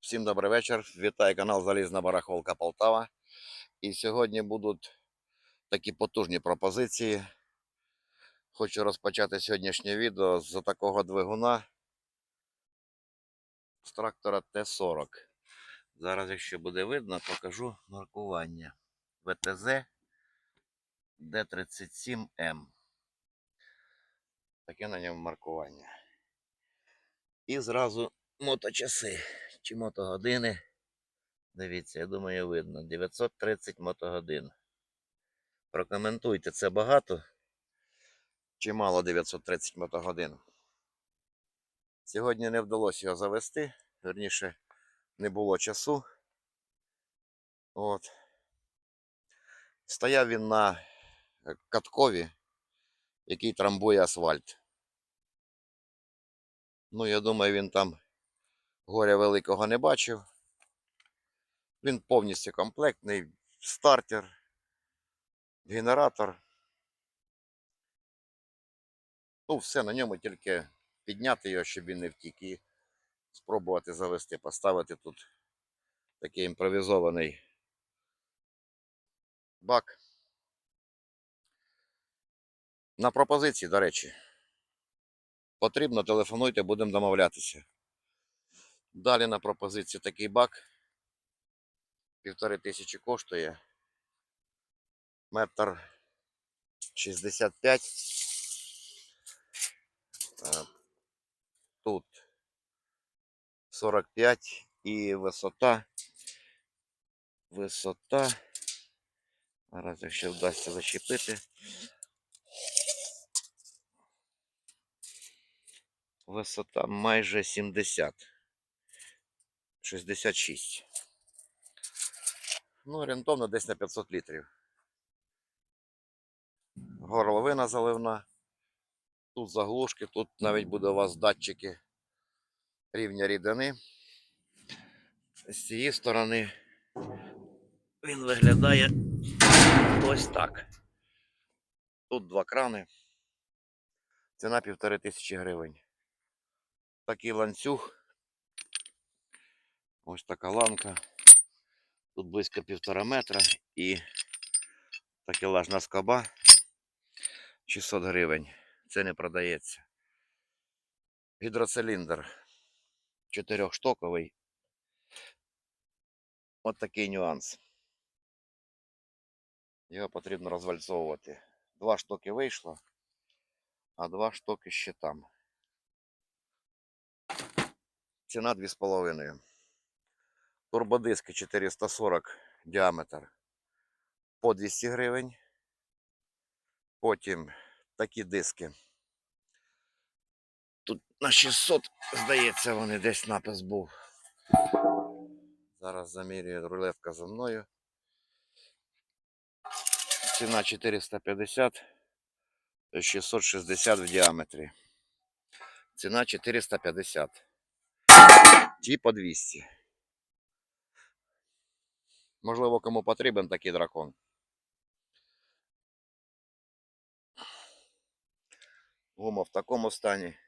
Всім добрий вечір. Вітаю канал Залізна Барахолка Полтава. І сьогодні будуть такі потужні пропозиції. Хочу розпочати сьогоднішнє відео з такого двигуна з трактора Т-40. Зараз, якщо буде видно, покажу маркування. ВТЗ Д37М. Таке на ньому маркування. І зразу моточаси чи мотогодини. Дивіться, я думаю, видно. 930 мотогодин. Прокоментуйте, це багато чи мало 930 мотогодин. Сьогодні не вдалося його завести, верніше, не було часу. От. Стояв він на е, каткові, який трамбує асфальт. Ну, я думаю, він там горя великого не бачив. Він повністю комплектний, стартер, генератор. Ну, все на ньому тільки підняти його, щоб він не втік, і спробувати завести, поставити тут такий імпровізований бак. На пропозиції, до речі. Потрібно, телефонуйте, будемо домовлятися. Далі на пропозиції такий бак. Півтори тисячі коштує. Метр 65. Е, Тут 45 і висота. Висота. Зараз якщо вдасться зачепити. Висота майже 70. 66. Ну, орієнтовно десь на 500 літрів. Горловина заливна. Тут заглушки, тут навіть буде у вас датчики рівня рідини. З цієї сторони він виглядає ось так. Тут два крани. Ціна півтори тисячі гривень. Такий ланцюг. Ось така ланка. Тут близько півтора метра і такелажна скоба 600 гривень. Це не продається. Гідроциліндр чотирьохштоковий. От такий нюанс. Його потрібно розвальцовувати. Два штуки вийшло, а два штуки ще там. Ціна 2,5. Турбодиски 440 діаметр по 200 гривень. Потім такі диски. Тут на 600, здається, вони десь напис був. Зараз замірює рулетка за мною. Ціна 450, 660 в діаметрі. Ціна 450. Ті по 200. Можливо, кому потрібен такий дракон. Гума в такому стані.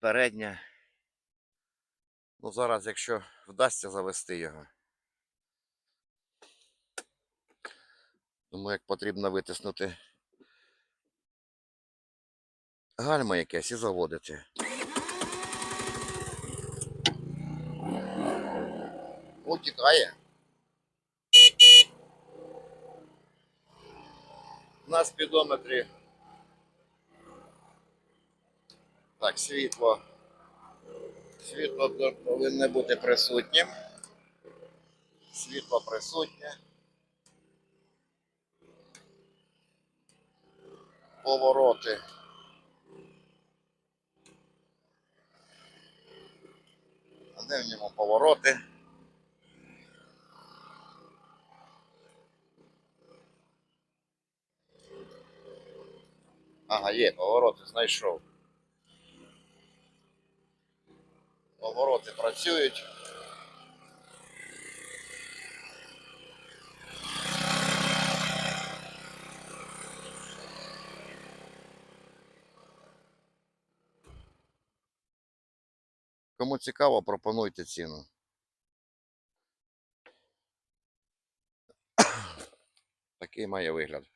Передня. Ну, зараз, якщо вдасться завести його. Тому як потрібно витиснути гальма якесь і заводити. О, тікає. На спідометрі. Так, світло. Світло повинне бути присутнім. Світло присутнє. Повороти. А де в ньому повороти? Ага, є, повороти знайшов. Повороти працюють. Кому цікаво, пропонуйте ціну. Такий має вигляд.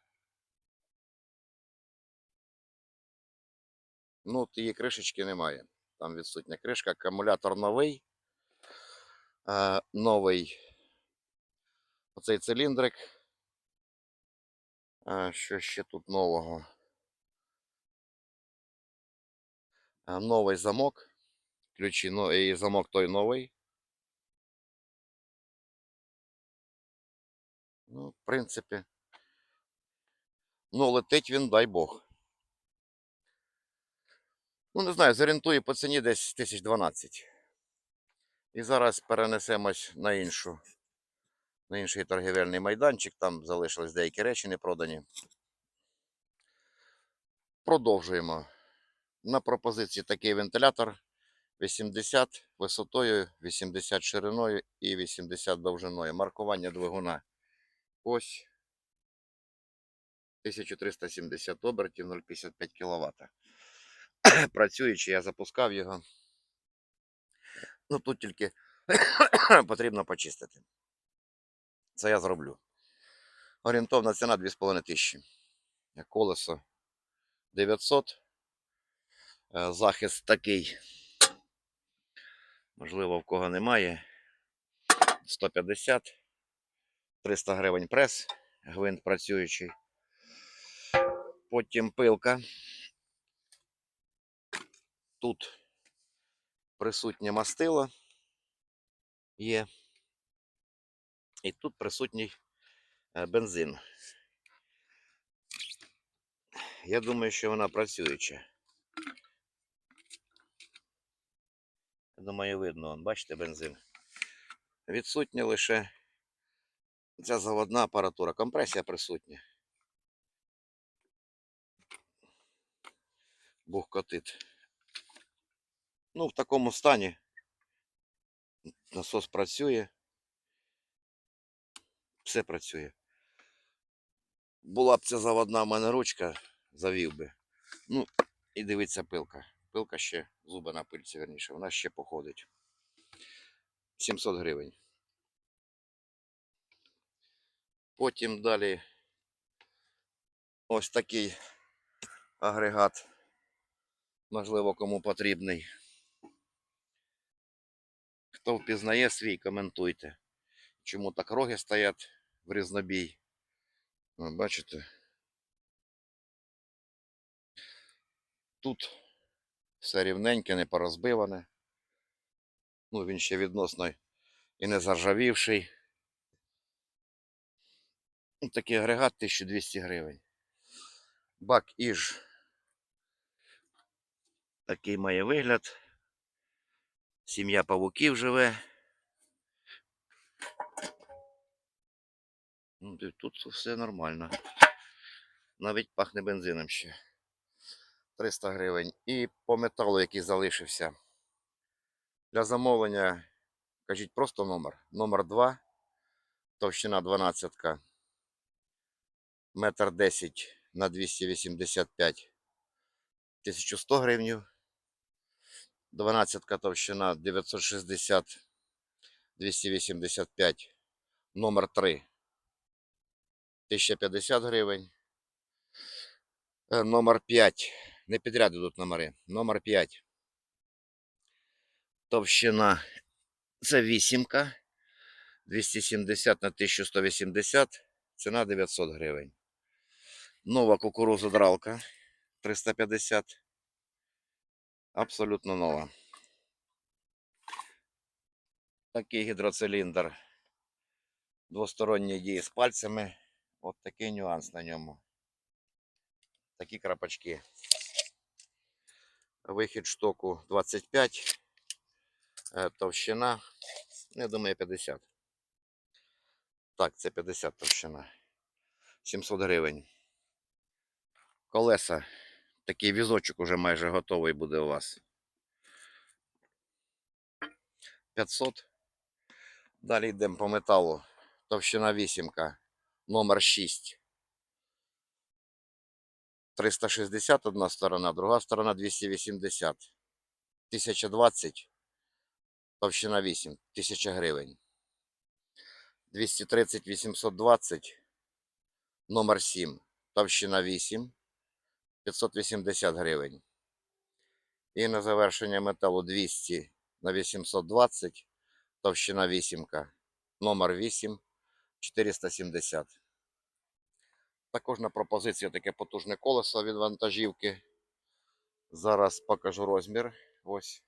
Ну, от її кришечки немає. Там відсутня кришка. Акумулятор новий. Е, новий оцей циліндрик. А, що ще тут нового? А, новий замок. Ключі, ну і замок той новий. Ну, в принципі. Ну, летить він, дай Бог. Ну, не знаю, зорієнтую по ціні десь 1012. І зараз перенесемось на іншу. На інший торгівельний майданчик. Там залишились деякі речі не продані. Продовжуємо. На пропозиції такий вентилятор 80 висотою, 80 шириною і 80 довжиною. Маркування двигуна. Ось 1370 обертів 0,55 кВт. Працюючи, я запускав його. Ну тут тільки потрібно почистити. Це я зроблю. Орієнтовна ціна 2500. Колесо 900. Е, Захист такий. Можливо, в кого немає. 150. 300 гривень прес. Гвинт працюючий. Потім пилка. Тут присутнє мастило є. І тут присутній е, бензин. Я думаю, що вона працююча. Думаю, видно, бачите, бензин. Відсутня лише ця заводна апаратура. Компресія присутня. Бухкотит. Ну, в такому стані насос працює. Все працює. Була б ця заводна в мене ручка, завів би. Ну, і дивиться пилка. Пилка ще, зуби на пильці, верніше, вона ще походить. 700 гривень. Потім далі ось такий агрегат. Можливо, кому потрібний. Хто впізнає свій, коментуйте. Чому так роги стоять в різнобій? О, бачите? Тут все рівненьке, не порозбиване. Ну, він ще відносно і не заржавівший. Ну, Такий агрегат 1200 гривень. Бак іж такий має вигляд. Сім'я павуків живе. Ну, тут все нормально. Навіть пахне бензином ще. 300 гривень. І по металу, який залишився. Для замовлення, кажіть просто номер. Номер 2, товщина 12, метр 10 на 285, 1100 гривень. 12 товщина 960, 285, номер 3. 1050 гривень. Номер 5. Не підряд йдуть номери. Номер 5. Товщина. Це вісімка. 270 на 1180. Ціна 900 гривень. Нова кукурузодралка. 350. Абсолютно нова. Такий гідроциліндр. Двосторонньої дії з пальцями. От такий нюанс на ньому. Такі крапочки. Вихід штоку 25. е, Товщина. Я думаю, 50. Так, це 50 товщина. 700 гривень. Колеса. Такий візочок уже майже готовий буде у вас. 500. Далі йдемо по металу. Товщина вісімка. Номер 6. 360 одна сторона, друга сторона 280. 1020. товщина 8, 1000 гривень. 230 820, номер 7, товщина 8, 580 гривень. І на завершення металу 200 на 820, товщина 8, номер 8, 470. Також на пропозицію таке потужне колесо від вантажівки. Зараз покажу розмір. Ось.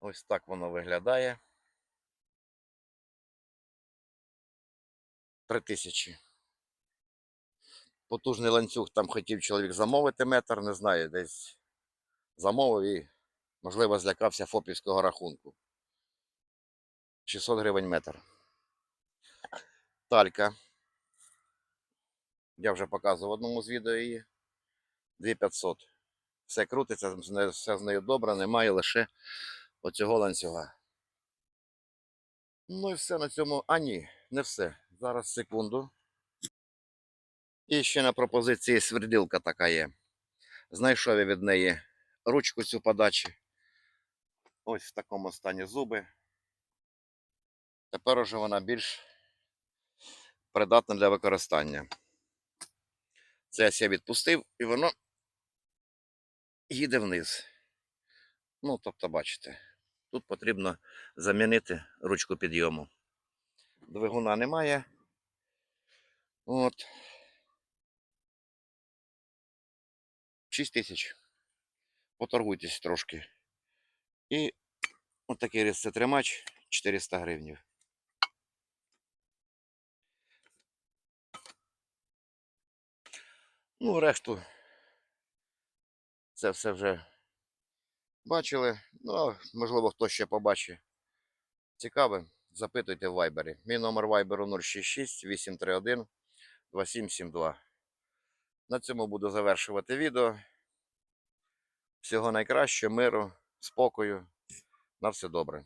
Ось так воно виглядає. 3000. Потужний ланцюг там хотів чоловік замовити метр, не знаю, десь замовив і, можливо, злякався фопівського рахунку. 600 гривень метр. Талька. Я вже показував в одному з відео її. 2500. Все крутиться, все з нею добре, немає лише оцього ланцюга. Ну і все на цьому. А ні, не все. Зараз секунду. І ще на пропозиції сверділка така є. Знайшов я від неї ручку цю подачі. Ось в такому стані зуби. Тепер уже вона більш придатна для використання. Це я відпустив і воно їде вниз. Ну, тобто, бачите, тут потрібно замінити ручку підйому. Двигуна немає. От. 6 тисяч. Поторгуйтесь трошки. І отакий різцетримач 400 гривень. Ну, решту це все вже бачили. Ну, можливо, хто ще побачить. Цікаве, запитуйте в вайбері. Мій номер вайберу 066 831 2772. На цьому буду завершувати відео. Всього найкращого, миру, спокою. На все добре.